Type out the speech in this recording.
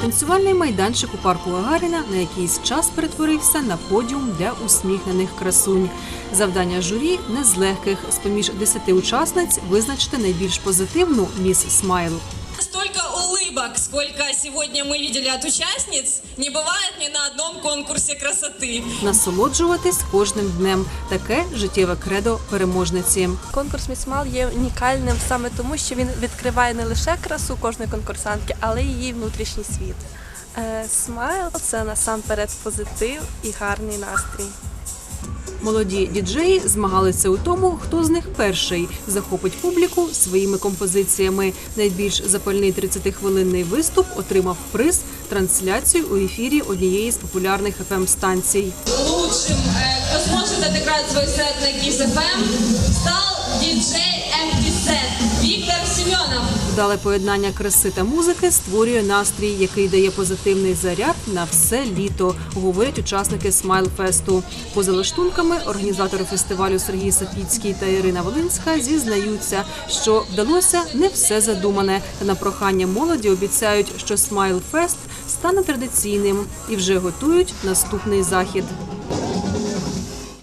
Танцювальний майданчик у парку Гагаріна на якийсь час перетворився на подіум для усміхнених красунь. Завдання журі не з легких. З поміж десяти учасниць визначити найбільш позитивну міс Смайл Столько улыбок, сколько сегодня мы видели от участниц, не бывает ни на одном конкурсе красоты. Насолоджуватись кожним днем. Таке життєве кредо переможниці. Конкурс Місмал є унікальним саме тому, що він відкриває не лише красу кожної конкурсантки, але й її внутрішній світ. Е, Смайл це насамперед позитив і гарний настрій. Молоді діджеї змагалися у тому, хто з них перший захопить публіку своїми композиціями. Найбільш запальний 30-хвилинний виступ отримав приз трансляцію у ефірі однієї з популярних fm станцій. Лучшим, хто зможе сможет свій сет на Kiss FM, став діджей Семенов. Вдале поєднання краси та музики створює настрій, який дає позитивний заряд на все літо, говорять учасники Смайл Фесту. Поза лаштунками організатори фестивалю Сергій Сапіцький та Ірина Волинська зізнаються, що вдалося не все задумане. На прохання молоді обіцяють, що Смайл Фест стане традиційним і вже готують наступний захід.